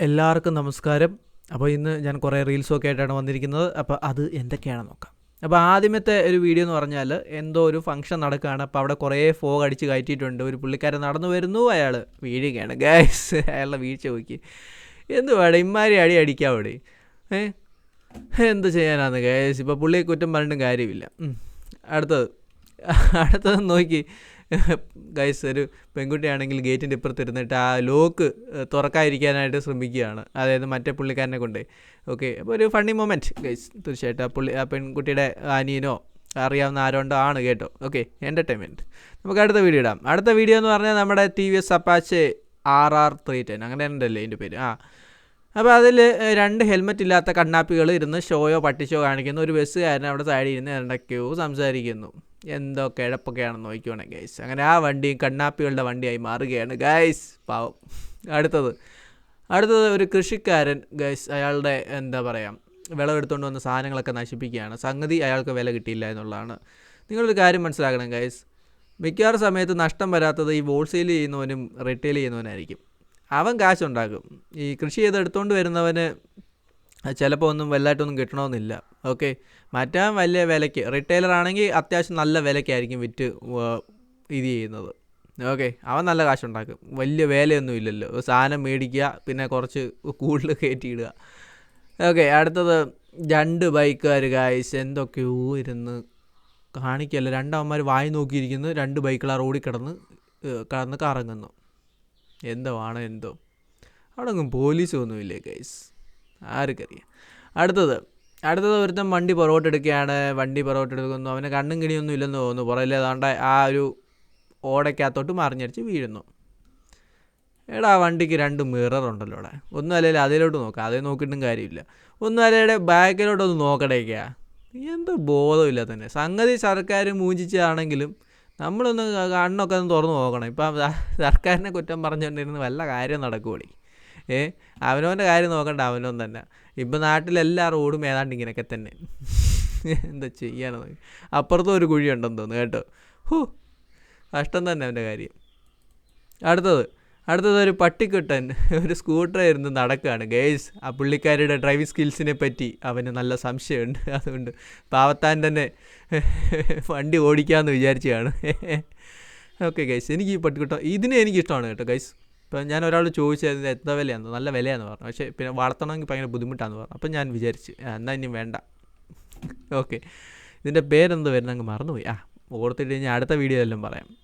എല്ലാവർക്കും നമസ്കാരം. അപ്പോൾ ഇന്ന് ഞാൻ കുറേ റീൽസൊക്കെ ആയിട്ടാണ് വന്നിരിക്കുന്നത്. അപ്പോൾ അത് എന്തൊക്കെയാണെന്ന് നോക്കാം. അപ്പോൾ ആദ്യമത്തെ ഒരു വീഡിയോ എന്ന് പറഞ്ഞാൽ എന്തോ ഒരു ഫംഗ്ഷൻ നടക്കുകയാണ് അപ്പോൾ അവിടെ കുറേ ഫോഗ് അടിച്ച് കയറ്റിയിട്ടുണ്ട്. ഒരു പുള്ളിക്കാരൻ നടന്നു വരുന്നു. അയാൾ വീഴുകയാണ്. ഗൈസ് അയാളുടെ വീഴ്ച നോക്കി. എന്ത് വേണം ഇമ്മാരി അടി അടിക്കാം അവിടെ. ഏ? എന്ത് ചെയ്യാനാണ് ഗൈസ് ഇപ്പോൾ പുള്ളിയെ കുറ്റം പറഞ്ഞിട്ടും കാര്യമില്ല. അടുത്തത്. അടുത്തത് നോക്കി. ഗൈസ് ഒരു പെൺകുട്ടിയാണെങ്കിൽ ഗേറ്റിന്റെ ഇപ്പുറത്ത് ഇരുന്നിട്ട് ആ ലോക്ക് തുറക്കാതിരിക്കാനായിട്ട് ശ്രമിക്കുകയാണ്. അതായത് മറ്റേ പുള്ളിക്കാരനെ കൊണ്ട്. ഓക്കെ അപ്പോൾ ഒരു ഫണ്ണി മൊമെന്റ് ഗൈസ്. തീർച്ചയായിട്ടും ആ പുള്ളി ആ പെൺകുട്ടിയുടെ അനിയനോ അറിയാവുന്ന ആരോണ്ടോ ആണ് കേട്ടോ. ഓക്കെ എന്റർടൈൻമെന്റ് നമുക്ക് അടുത്ത വീഡിയോ ഇടാം. അടുത്ത വീഡിയോ എന്ന് പറഞ്ഞാൽ നമ്മുടെ T V S Apache R R three ten. അങ്ങനെ ഉണ്ടല്ലേ എന്റെ പേര്? ആ. അപ്പോൾ അതിൽ രണ്ട് ഹെൽമെറ്റ് ഇല്ലാത്ത കണ്ണാപ്പികൾ ഇരുന്ന് ഷോയോ പട്ടിഷോ കാണിക്കുന്നു. ഒരു ബസ്സുകാരൻ അവിടെ സൈഡിൽ ഇരുന്ന് രണ്ടൊക്കെയോ സംസാരിക്കുന്നു. എന്തോ കിഴപ്പൊക്കെയാണെന്ന് നോക്കിക്കോണേ ഗൈസ് അങ്ങനെ ആ വണ്ടിയും കണ്ണാപ്പികളുടെ വണ്ടിയായി മാറുകയാണ് ഗൈസ് പാവം. അടുത്തത്. അടുത്തത് ഒരു കൃഷിക്കാരൻ ഗൈസ് അയാളുടെ എന്താ പറയുക വിളവെടുത്തുകൊണ്ട് വന്ന സാധനങ്ങളൊക്കെ നശിപ്പിക്കുകയാണ്. സംഗതി അയാൾക്ക് വില കിട്ടിയില്ല എന്നുള്ളതാണ്. നിങ്ങളൊരു കാര്യം മനസ്സിലാക്കണം ഗൈസ് മിക്കവാറും സമയത്ത് നഷ്ടം വരാത്തത് ഈ ഹോൾസെയിൽ ചെയ്യുന്നവനും റീറ്റെയിൽ ചെയ്യുന്നവനായിരിക്കും. അവൻ കാശുണ്ടാക്കും. ഈ കൃഷി ചെയ്ത് എടുത്തുകൊണ്ട് വരുന്നവന് ചിലപ്പോൾ ഒന്നും വലുതായിട്ടൊന്നും കിട്ടണമെന്നില്ല. ഓക്കെ. മറ്റാൻ വലിയ വിലയ്ക്ക്. റിറ്റെയിലർ ആണെങ്കിൽ അത്യാവശ്യം നല്ല വിലയ്ക്കായിരിക്കും വിറ്റ് ഇത് ചെയ്യുന്നത്. ഓക്കെ. അവൻ നല്ല കാശുണ്ടാക്കും. വലിയ വേലയൊന്നും ഇല്ലല്ലോ. സാധനം മേടിക്കുക പിന്നെ കുറച്ച് കൂടുതൽ കയറ്റിയിടുക. ഓക്കെ അടുത്തത് രണ്ട് ബൈക്കുകാർ ഗായ്സ് എന്തൊക്കെയോ ഇരുന്ന് കാണിക്കല്ല. രണ്ടവന്മാർ വായി നോക്കിയിരിക്കുന്നു. രണ്ട് ബൈക്കുകൾ ആ റോഡിൽ കിടന്ന് കടന്ന് കറങ്ങുന്നു. എന്തോ ആണോ എന്തോ. അവിടെ ഒന്നും പോലീസൊന്നുമില്ലേ ഗൈസ് ആർക്കറിയാം. അടുത്തത് അടുത്തത് ഒരുത്തൻ വണ്ടി പുറകോട്ട് എടുക്കുകയാണ് വണ്ടി പുറകോട്ട് എടുക്കുന്നു. അവന് കണ്ണും കിണിയൊന്നും ഇല്ലെന്ന് തോന്നുന്നു. പുറകിൽ ഏതാണ്ട് ആ ഒരു ഓടയ്ക്കകത്തോട്ട് മറിഞ്ഞടിച്ച് വീഴുന്നു. എടാ വണ്ടിക്ക് രണ്ട് മിറർ ഉണ്ടല്ലോ അവിടെ ഒന്നും അല്ലെങ്കിൽ അതിലോട്ട് നോക്കാം. അതേ നോക്കിയിട്ടും കാര്യമില്ല. ഒന്നും അല്ലെങ്കിൽ ബാക്കിലോട്ടൊന്ന് നോക്കടേക്കാ. എന്ത് ബോധമില്ല തന്നെ. സംഗതി സർക്കാർ മൂഞ്ചിച്ചാണെങ്കിലും നമ്മളൊന്ന് കണ്ണൊക്കെ ഒന്ന് തുറന്ന് നോക്കണം. ഇപ്പം സർക്കാരിനെ കുറ്റം പറഞ്ഞുകൊണ്ടിരുന്ന് വല്ല കാര്യം നടക്കുവോളി ഏ? അവനോന്റെ കാര്യം നോക്കണ്ട അവനോൻ തന്നെ. ഇപ്പം നാട്ടിലെല്ലാ റോഡും ഏതാണ്ട് ഇങ്ങനെയൊക്കെ തന്നെ. എന്താ ചെയ്യാനെന്ന് അപ്പുറത്തും ഒരു കുഴി ഉണ്ടെന്ന് തോന്നുന്നു കേട്ടോ. ഹൂ കഷ്ടം തന്നെ അവന്റെ കാര്യം. അടുത്തത് അടുത്തത് ഒരു പട്ടിക്കുട്ടൻ ഒരു സ്കൂട്ടർ ഇരുന്ന് നടക്കുകയാണ് ഗേഴ്സ് ആ പുള്ളിക്കാരുടെ ഡ്രൈവിംഗ് സ്കിൽസിനെ പറ്റി അവന് നല്ല സംശയമുണ്ട്. അതുകൊണ്ട് പാവത്താൻ തന്നെ വണ്ടി ഓടിക്കാമെന്ന് വിചാരിച്ചതാണ് ഓക്കെ ഗൈസ് എനിക്ക് ഈ പട്ടിക്കുട്ടൻ ഇതിനെ എനിക്കിഷ്ടമാണ് കേട്ടോ ഗൈസ് ഇപ്പം ഞാൻ ഒരാൾ ചോദിച്ചത് എത്ര വിലയാണെന്ന് നല്ല വിലയാന്ന് പറഞ്ഞു. പക്ഷേ പിന്നെ വളർത്തണമെങ്കിൽ ഭയങ്കര ബുദ്ധിമുട്ടാന്ന് പറഞ്ഞു. അപ്പം ഞാൻ വിചാരിച്ച് എന്നാൽ ഇനി വേണ്ട. ഓക്കെ. ഇതിന്റെ പേരെന്ത് വരുന്ന അങ്ങ് മറന്നുപോയി. ആ ഓർത്തിട്ട് കഴിഞ്ഞാൽ അടുത്ത വീഡിയോ എല്ലാം പറയാം.